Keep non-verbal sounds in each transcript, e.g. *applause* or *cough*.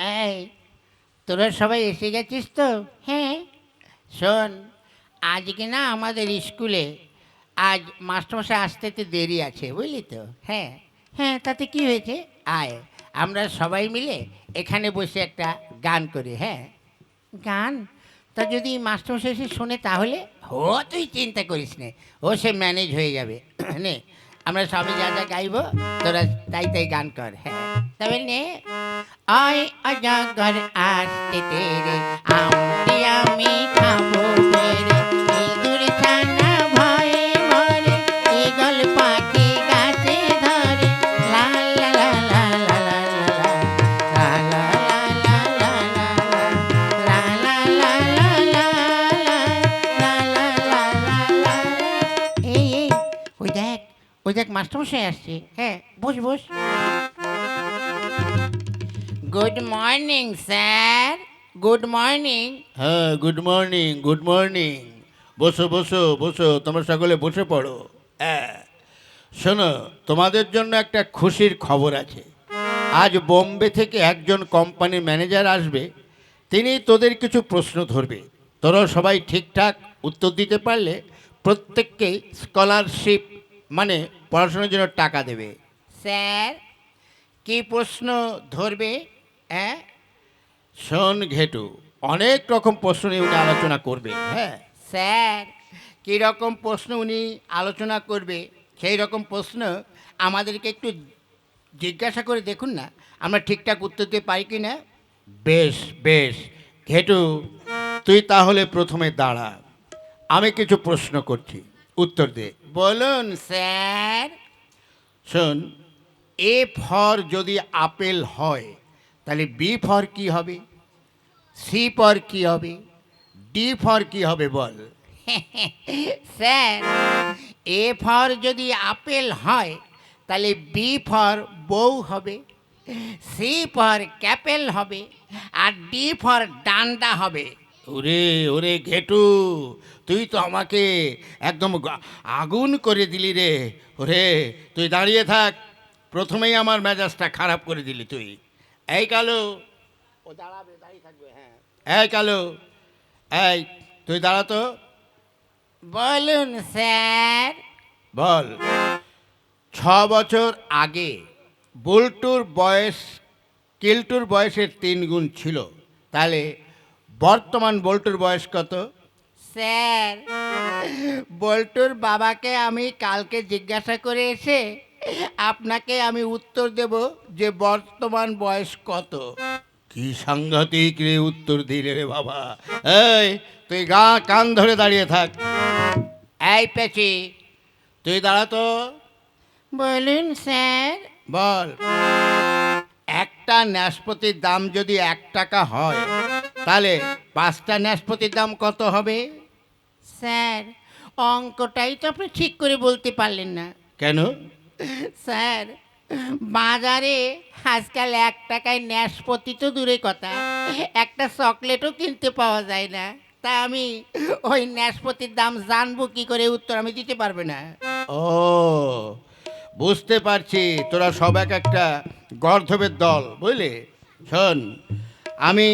এই তোরা সবাই এসে গেছিস তো? হ্যাঁ। শোন আজকে না আমাদের স্কুলে আজ মাস্টারমশাই আসতে তো দেরি আছে বুঝলি তো? হ্যাঁ। হ্যাঁ তাতে কি হয়েছে? আয় আমরা সবাই মিলে এখানে বসে একটা গান করি হ্যাঁ? গান? তা যদি মাস্টারমশাই এসে শোনে তাহলে? ও তুই চিন্তা করিস নে ও সে ম্যানেজ হয়ে যাবে। নে আমরা সবাই যা যা গাইবো তোরা তাই তাই গান কর হ্যাঁ? নে আয় অজাগর আসতে তেরে আমটি আমি খাব পেরে ইঁদুর ছানা ভয়ে মরে লা লা লা লা লা লা লা লা লা লা ওই ওই দেখ মাস্টারমশাই আসছে হ্যাঁ বস বস good morning sir good morning হ্যাঁ গুড মর্নিং গুড মর্নিং বসো বসো বসো তোমরা সকলে বসে পড়ো। হ্যাঁ শোনো তোমাদের জন্য একটা খুশির খবর আছে। আজ বোম্বে থেকে একজন কোম্পানির ম্যানেজার আসবে। তিনি তোদের কিছু প্রশ্ন ধরবে। তোরা সবাই ঠিকঠাক উত্তর দিতে পারলে প্রত্যেককেই স্কলারশিপ মানে পড়াশোনার জন্য টাকা দেবে। স্যার কি প্রশ্ন ধরবে? হ্যাঁ শোন ঘেটু অনেক রকম প্রশ্ন নিয়ে উনি আলোচনা করবে। হ্যাঁ। স্যার কী রকম প্রশ্ন উনি আলোচনা করবে? সেই রকম প্রশ্ন আমাদেরকে একটু জিজ্ঞাসা করে দেখুন না আমরা ঠিকঠাক উত্তর দিতে পারি কি না? বেশ বেশ। ঘেটু তুই তাহলে প্রথমে দাঁড়া। আমি কিছু প্রশ্ন করছি উত্তর দে। বলুন স্যার। শোন এ ফর যদি আপেল হয় তাহলে বি ফর কি হবে? সি ফর কি হবে? ডি ফর কি হবে বল? স্যার এ ফর যদি আপেল হয় তাহলে বি ফর বউ হবে সি ফর ক্যাপেল হবে আর ডি ফর ডান্ডা হবে। ওরে ওরে ঘেটু তুই তো আমাকে একদম আগুন করে দিলি রে। ওরে তুই দাঁড়িয়ে থাক প্রথমেই আমার মেজাজটা খারাপ করে দিলি তুই। এই কালো। ও দাঁড়াবে দাঁড়িয়ে থাকবে হ্যাঁ। এই কালো এই তুই দাঁড়া তো। বলুন স্যার। বল। ছ বছর আগে বুলটুর বয়স কিল্টুর বয়সের তিন গুণ ছিল। তাহলে বর্তমান বল্টুর বয়স কত? স্যার *laughs* বল্টুর বাবাকে আমি কালকে জিজ্ঞাসা করে এসে আপনাকে আমি উত্তর দেব যে বর্তমান বয়স কত। কি সাংঘাতিক রে উত্তর দিলে রে বাবা। এই তুই গা কান ধরে দাঁড়িয়ে থাক। এই পেছি তুই দাঁড়া তো। বলুন স্যার। বল একটা ন্যাসপতির দাম যদি এক টাকা হয় তাহলে পাঁচটা ন্যাসপতির দাম কত হবে? স্যার অঙ্কটাই তো আপনি ঠিক করে বলতে পারলেন না। কেন? স্যার বাজারে আজকাল এক টাকায় ন্যাসপতি তো দূরে কথা। একটা চকলেটও কিনতে পাওয়া যায় না। তা আমি ওই ন্যাসপতির দাম জানব কি করে? উত্তর আমি দিতে পারবে না। ও বুঝতে পারছি। তোরা সব এক একটা গর্ধবের দল বুঝলি? শোন আমি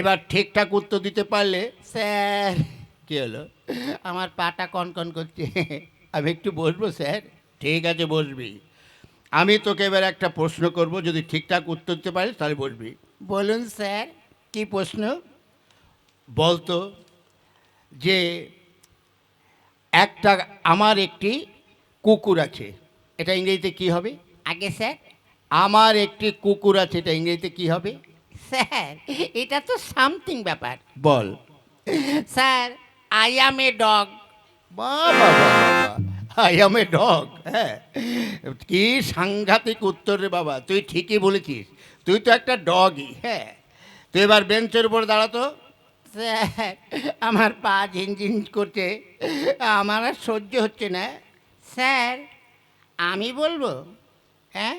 এবার ঠিকঠাক উত্তর দিতে পারলে স্যার। কি হলো? আমার পাটা কনকন করছে। আমি একটু বসবো স্যার? ঠিক আছে বসবি। আমি তোকে এবার একটা প্রশ্ন করব যদি ঠিকঠাক উত্তর দিতে পারিস তাহলে বসবি। বলুন স্যার কি প্রশ্ন? বলতো যে একটা আমার একটি কুকুর আছে। এটা ইংরেজিতে কি হবে? আগে স্যার। আমার একটি কুকুর আছে এটা ইংরেজিতে কি হবে? স্যার এটা তো সামথিং ব্যাপার। বল। Sir I am a dog. বাবা আই এম এ ডগ হ্যাঁ। কি সাংঘাতিক উত্তর রে বাবা তুই ঠিকই বলেছিস। তুই তো একটা ডগই হ্যাঁ। তুই এবার বেঞ্চের উপর দাঁড়াতো স্যার আমার পা ঝিনঝিন করছে আমার আর সহ্য হচ্ছে না। স্যার আমি বলব হ্যাঁ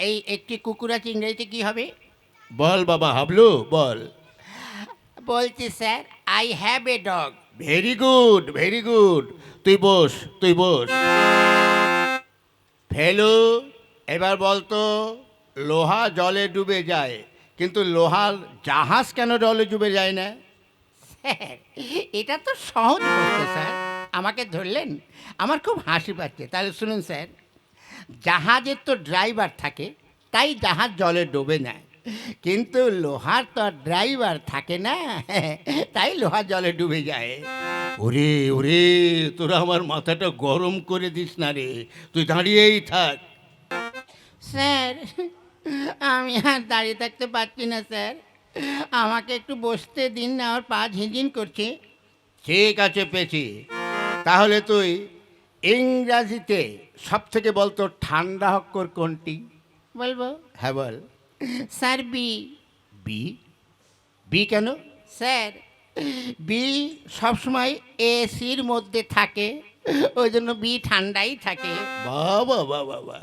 এই একটি কুকুর ইংরেজিতে কী হবে? বল বাবা হাবলু বল। বলছি sir I have a dog. Very good very good তুই বস তুই বস। ফেলু, এবার বলতো, লোহা জলে ডুবে যায়, কিন্তু লোহার জাহাজ কেন জলে ডুবে যায় না? এটা তো সহজ প্রশ্ন, স্যার। আমাকে ধরলেন? আমার খুব হাসি পাচ্ছে। তাহলে শুনুন, স্যার। জাহাজের তো ড্রাইভার থাকে, তাই জাহাজ জলে ডুবে না। কিন্তু লোহার তো আর ড্রাইভার থাকে না তাই লোহা জলে ডুবে যায়। ওরে ওরে তোরা আমার মাথাটা গরম করে দিস না রে তুই দাঁড়িয়েই থাক। স্যার আমি আর দাঁড়িয়ে থাকতে পারছি না স্যার। আমাকে একটু বসতে দিন না আমার পা ঝিনঝিন করছে। ঠিক আছে পেছি। তাহলে তুই ইংরাজিতে সব থেকে বলতো ঠান্ডা অক্ষর কোনটি? বলব? হ্যাঁ বল। স্যার বি বি বি কেন? স্যার বি সবসময় এসির মধ্যে থাকে ওই জন্য বি ঠান্ডাই থাকে। বাবা বাবা বাবা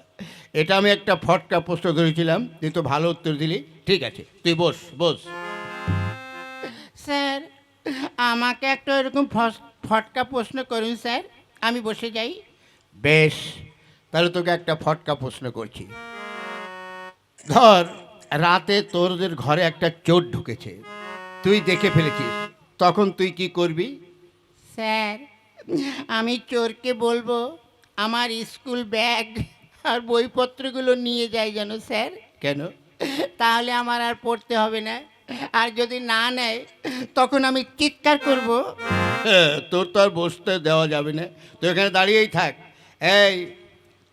এটা আমি একটা ফটকা প্রশ্ন ধরেছিলাম তুই তো ভালো উত্তর দিলি। ঠিক আছে তুই বস বস। স্যার আমাকে একটা এরকম ফটকা প্রশ্ন করুন স্যার। আমি বসে যাই। বেশ তাহলে তোকে একটা ফটকা প্রশ্ন করছি। ধর রাতে তোরদের ঘরে একটা চোর ঢুকেছে। তুই দেখে ফেলেছিস। তখন তুই কি করবি? স্যার আমি চোরকে বলব আমার স্কুল ব্যাগ আর বইপত্রগুলো নিয়ে যাই যেন স্যার। কেন? তাহলে আমার আর পড়তে হবে না। আর যদি না নেয় তখন আমি চিৎকার করব। হ্যাঁ, তোর তো আর বসতে দেওয়া যাবে না। তুই এখানে দাঁড়িয়েই থাক। এই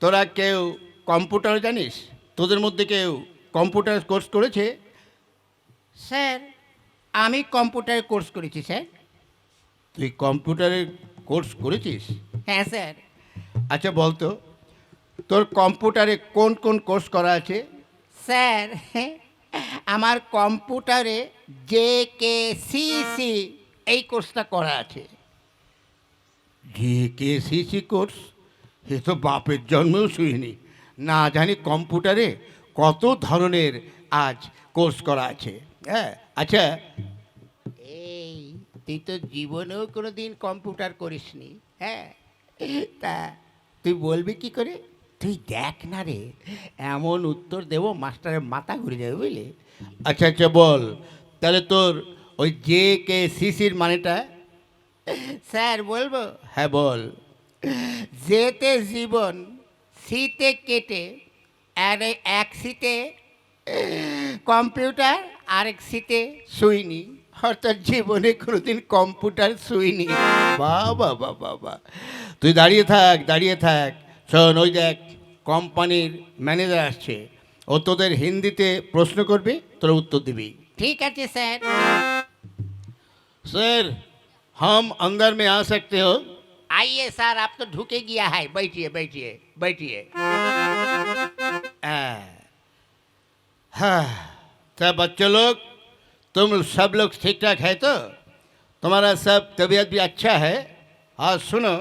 তোরা কেউ কম্পিউটার জানিস? তোদের মধ্যে কেউ কম্পিউটার কোর্স করেছে? স্যার আমি কম্পিউটার কোর্স করেছি স্যার। তুই কম্পিউটারের কোর্স করেছিস? হ্যাঁ স্যার। আচ্ছা বলতো তোর কম্পিউটারে কোন কোন কোর্স করা আছে? স্যার আমার কম্পিউটারে জে কে সি সি এই কোর্সটা করা আছে। J K C C course? এ তো বাপের জন্মেও শুইনি না জানি কম্পিউটারে কত ধরনের আজ কোর্স করা আছে? হ্যাঁ আচ্ছা। এই তুই তো জীবনেও কোনো দিন কম্পিউটার করিসনি হ্যাঁ? তা তুই বলবি কি করে? তুই দেখ না রে এমন উত্তর দেবো মাস্টারের মাথা ঘুরে যাবে বুঝলি? আচ্ছা আচ্ছা বল। তাহলে তোর ওই জে কে সিসির মানেটা? স্যার বলব? হ্যাঁ বল। যেতে জীবন শীতে কেটে আর এই এক শীতে কম্পিউটার আরেক শীতে শুইনি অর্থাৎ জীবনে কোনোদিন কম্পিউটার শুইনি বাবা বাবা বাবা তুই দাঁড়িয়ে থাক দাঁড়িয়ে থাক শোন ওই দেখ কোম্পানির ম্যানেজার আসছে ও তোদের হিন্দিতে প্রশ্ন করবে তোরা উত্তর দিবি ঠিক আছে স্যার सर हम अंदर में आ सकते हो आइए सर आप तो ढुके गया है बैठिए बैठिए बैठिए हाँ तो बच्चों लोग तुम सब लोग ठीक ठाक है तो तुम्हारा सब तबीयत भी अच्छा है हाँ सुनो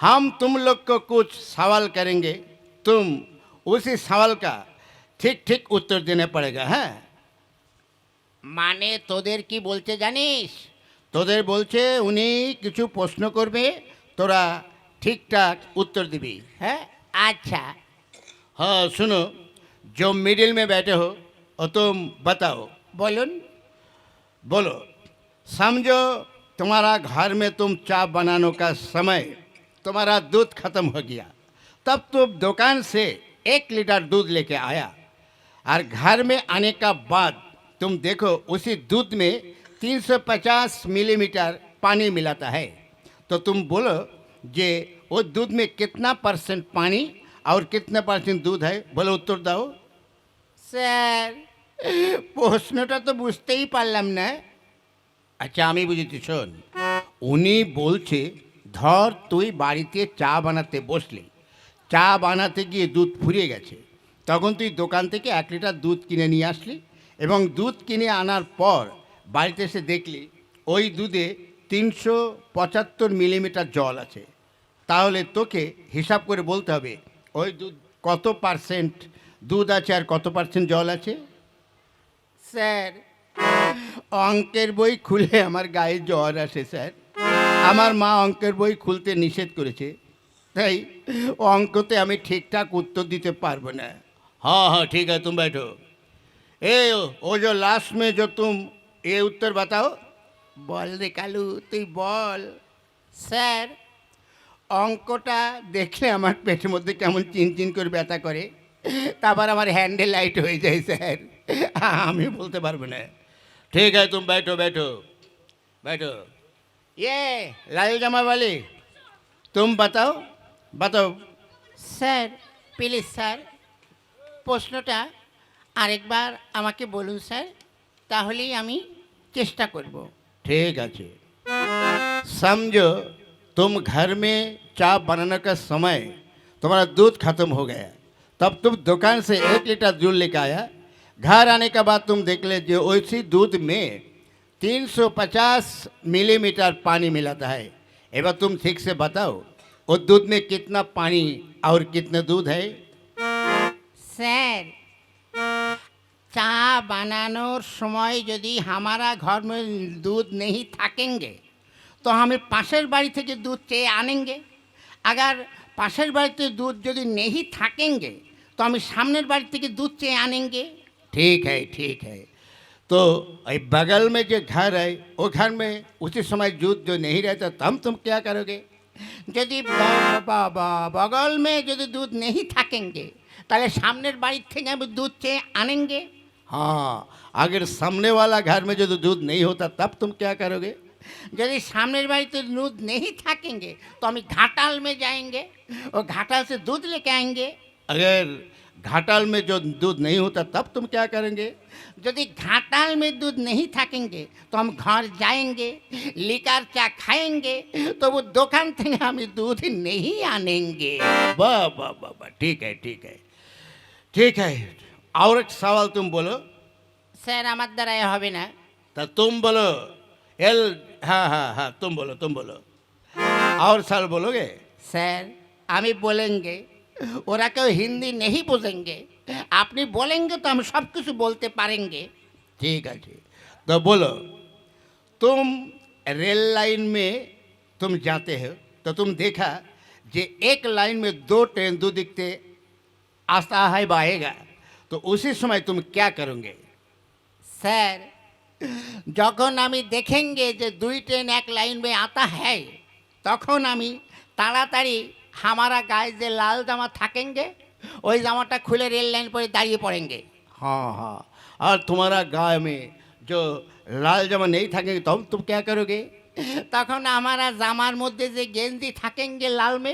हम तुम लोग को कुछ सवाल करेंगे तुम उसी सवाल का ठीक ठीक उत्तर देना पड़ेगा हाँ মানে তোদের কি বলতে জানিস তোদের বলছে উনি কিছু প্রশ্ন করবে তোরা ঠিকঠাক उत्तर দিবি হ্যাঁ আচ্ছা हाँ सुनो जो मिडिल में बैठे हो और तुम बताओ। बोलो बोलो समझो तुम्हारा घर में तुम चाप बनाने का समय तुम्हारा दूध खत्म हो गया। तब तुम दुकान से एक लीटर दूध लेके आया। और घर में आने का बाद तुम देखो उसी दूध में 350 मिलीमीटर पानी मिलाता है। तो तुम बोलो जे वो दूध में कितना परसेंट पानी और कितना परसेंट दूध है बोलो उत्तर दो স্যার প্রশ্নটা তো বুঝতেই পারলাম না আচ্ছা আমি বুঝেছি শোন উনি বলছে ধর তুই বাড়িতে চা বানাতে বসলি চা বানাতে গিয়ে দুধ ফুরিয়ে গেছে তখন তুই দোকান থেকে এক লিটার দুধ কিনে নিয়ে আসলি এবং দুধ কিনে আনার পর বাড়িতে এসে দেখলি ওই দুধে তিনশো পঁচাত্তর মিলিমিটার জল আছে তাহলে তোকে হিসাব করে বলতে হবে ওই দুধ কত পার্সেন্ট দুধ আছে আর কত পার্সেন্ট জল আছে স্যার অঙ্কের বই খুলে আমার গায়ে জ্বর আসে স্যার আমার মা অঙ্কের বই খুলতে নিষেধ করেছে তাই অঙ্কতে আমি ঠিকঠাক উত্তর দিতে পারবো না হ্যাঁ হ্যাঁ ঠিক আছে তুমি बैठो ए वो जो लास्ट में जो तुम ये उत्तर बताओ বল রে কালু তুই বল স্যার অঙ্কটা দেখলে আমার পেটের মধ্যে কেমন চিন চিন করে ব্যথা করে তারপর আমার হ্যান্ডেল লাইট হয়ে যায় স্যার আমি বলতে পারবো না ठीक है तुम बैठो बैठो बैठो ये लाल जमा वाली तुम बताओ बताओ স্যার প্লিজ স্যার প্রশ্নটা আরেকবার আমাকে বলুন স্যার তাহলেই আমি চেষ্টা করব ठीक है समझो तुम घर में चाय बनाने का समय तुम्हारा दूध खत्म हो गया। तब तुम दुकान से एक लीटर दूध लेकर आया। घर आने के बाद तुम देख ले जो उसी दूध में 350 मिलीमीटर पानी मिलाता है। एवं तुम ठीक से बताओ, उस दूध में कितना पानी और कितने दूध है? सर चाय बनाने समय यदि हमारा घर में दूध नहीं थकेंगे तो हमें पासर बाड़ी दूध चे आनेंगे। अगर পাশের বাড়িতে दूध जो नहीं थकेंगे तो हमें सामने बाड़ी থেকে दूध चे आनेंगे। ठीक है ठीक है। तो बगल में जो घर है वो घर में उसी समय दूध जो नहीं रहता तो हम तुम क्या करोगे? यदि बगल में यदि दूध नहीं थकेंगे তাহলে सामने बाड़ी थे আমি दूध चे आनेंगे? हाँ अगर सामने वाला घर में जो दूध नहीं होता तब तुम क्या करोगे? यदि सामने बाड़ी तो दूध नहीं थाकेंगे तो हम घाटाल में जाएंगे और घाटाल से दूध लेके आएंगे अगर घाटाल में जो दूध नहीं होता तब तुम क्या करेंगे यदि घाटाल में दूध नहीं थाकेंगे तो हम घर जाएंगे लिकार चा खाएंगे तो वो दुकान से हम दूध नहीं आनेंगे वाह वाह वाह वाह ठीक है ठीक है ठीक है और एक सवाल तुम बोलो স্যার আমার দ্বারা এ হবে না तो तुम बोलो एल हाँ हाँ हाँ तुम बोलो तुम बोलो और साल बोलोगे স্যার আমি বলেঙ্গে ওরা কেউ হিন্দি নেহি বোঝেঙ্গে আপনি বলেঙ্গে তো আমি সব কিছু বলতে পারেঙ্গে ठीक है ठीक तो बोलो तुम रेल लाइन में तुम जाते हो तो तुम देखा जे एक लाइन में दो ट्रेन दो दिखते आता है बाएगा तो उसी समय तुम क्या करोगे স্যার যখন আমি দেখেঙ্গে যে দুই ট্রেন এক লাইন বে আতা হ্যায় তখন আমি তাড়াতাড়ি হামারা গায়ে যে লাল জামা থাকেঙ্গে ওই জামাটা খুলে রেল লাইন পরে দাঁড়িয়ে পড়েঙ্গে। হ্যাঁ হ্যাঁ আর তোমারা গায়ে में যে লাল জামা নেই থাকে তখন তুমি কে করোগে? তখন আমারা জামার মধ্যে যে গেঞ্জি থাকেঙ্গে লাল মে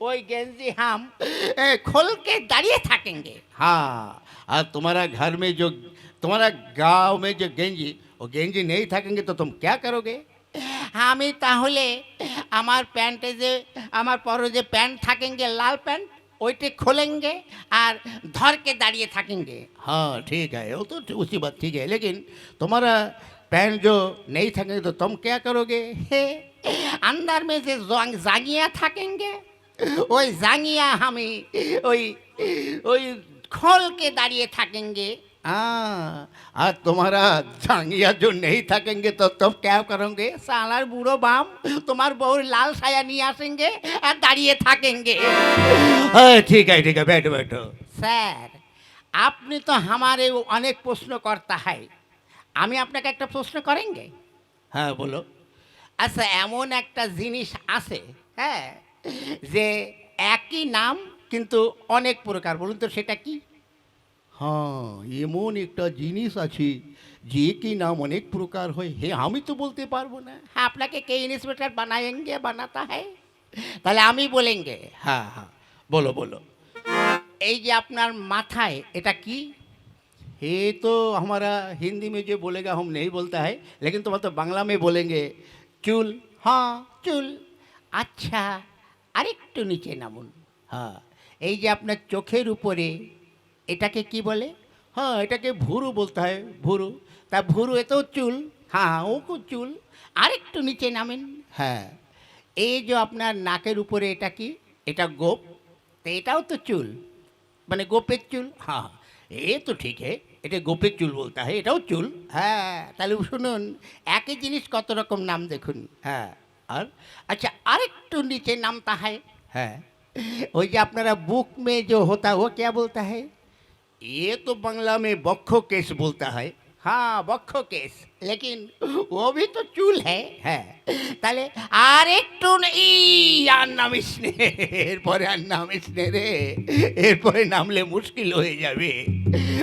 ওই গেঞ্জি হাম খোলকে দাঁড়িয়ে থাকেঙ্গে। হ্যাঁ আর তোমারা घर में तुम्हारा गांव में जो गेंजी वो गेंजी नहीं थकेंगे तो तुम क्या करोगे আমি তাহলে আমার প্যান্টে যে আমার পরে যে প্যান্ট থাকেঙ্গে লাল প্যান্ট ওইটা খোলেঙ্গে আর ধরকে দাঁড়িয়ে থাকেঙ্গে हाँ ठीक है वो तो उसी बात ठीक है लेकिन तुम्हारा पैन जो नहीं थकेंगे तो तुम क्या करोगे হে আন্দার মে যে জং- জাঙ্গিয়া থাকেঙ্গে ওই জাঙ্গিয়া আমি ওই ওই খোলকে দাঁড়িয়ে থাকেঙ্গে हाँ और तुम्हारा जांगिया जो नहीं थकेंगे तो तुम क्या करोगे সালার বুড়ো বাম তোমার বউর লাল সায়া নিয়ে আসেঙ্গে আর দাঁড়িয়ে থাকেঙ্গে हाँ ठीक है ठीक है बैठो बैठो স্যার আপনি তো আমারে অনেক প্রশ্ন করতে হয় আমি আপনাকে একটা প্রশ্ন করেঙ্গে हाँ बोलो আচ্ছা এমন একটা জিনিস আছে হ্যাঁ যে একই নাম কিন্তু অনেক প্রকার বলুন তো সেটা কি হ্যাঁ এমন একটা জিনিস আছে যে কি নাম অনেক প্রকার হয়। হে আমি তো বলতে পারব না। হ্যাঁ, আপনাকে কে ইন্সপেক্টর বানায়েঙ্গে বানাতে হয় তাহলে আমি বলেঙ্গে। হ্যাঁ হ্যাঁ বলো বলো। এই যে আপনার মাথায় এটা কি? हे হিন্দি মে যে বলে গা হম নেই বলতে হয় লেকিন তোমার তো বাংলা মে বলেন গে চুল হ্যাঁ চুল। আচ্ছা আরেকটু নিচে নামুন। হ্যাঁ। এই যে আপনার চোখের উপরে এটাকে কি বলে? হ্যাঁ এটাকে ভুরু বলতে হয় ভুরু। তা ভুরু এতেও চুল হ্যাঁ, হ্যাঁ ও চুল আরেকটু নিচে নামেন। হ্যাঁ। এই যে আপনার নাকের উপরে এটা কি? এটা গোপ। তা এটাও তো চুল। মানে গোপের চুল? হ্যাঁ, হ্যাঁ এ তো ঠিক হে। এটা গোপের চুল বলতে হয় এটাও চুল। হ্যাঁ। তাহলে শুনুন একই জিনিস কত রকম নাম দেখুন। হ্যাঁ। আর আচ্ছা আরেকটু নিচে নামতা হয়। হ্যাঁ। ওই যে আপনারা বুক মে যে হতা ও কে বলতে হয়? ये तो बांग्ला में बक्खो केस बोलता है हाँ বক্ষ কেস লেকিন ও ভি তো চুল হ্যাঁ হ্যাঁ তাহলে আর একটু ই আর নামিস নে এরপরে আর নামিস নে রে এরপরে নামলে মুশকিল হয়ে যাবে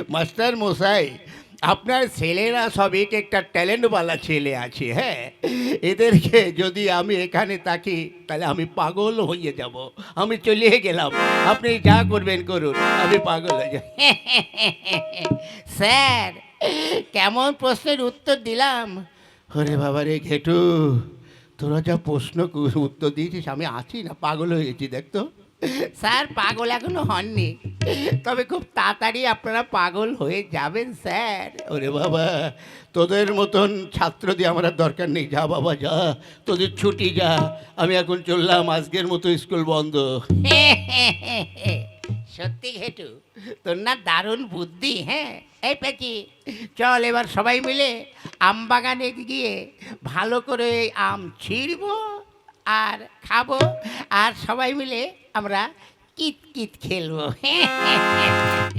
মাস্টার মশাই আপনার ছেলেরা সব এক একটা ট্যালেন্টওয়ালা ছেলে আছে হ্যাঁ? এদেরকে যদি আমি এখানে থাকি তাহলে আমি পাগল হয়ে যাব। আমি চলিয়ে গেলাম। আপনি যা করবেন করুন আমি পাগল হয়ে যাব। *laughs* স্যার কেমন প্রশ্নের উত্তর দিলাম? ওরে বাবা রে ঘেটু তোরা যা প্রশ্ন উত্তর দিয়েছিস আমি আছি না পাগল হয়ে গেছি দেখতো স্যার পাগল এখনও হননি। তবে খুব তাড়াতাড়ি আপনারা পাগল হয়ে যাবেন স্যার। ওরে বাবা তোদের মতন ছাত্র দিয়ে আমার দরকার নেই। যা বাবা যা। তোদের ছুটি যা। আমি এখন চললাম আজকের মতো স্কুল বন্ধ। সত্যি ঘেটু তোর না দারুণ বুদ্ধি হ্যাঁ? এই পেঁচি চল এবার সবাই মিলে আম বাগানে গিয়ে ভালো করে আম ছিঁড়বো আর খাব আর সবাই মিলে আমরা কিত কিত খেলব। *laughs*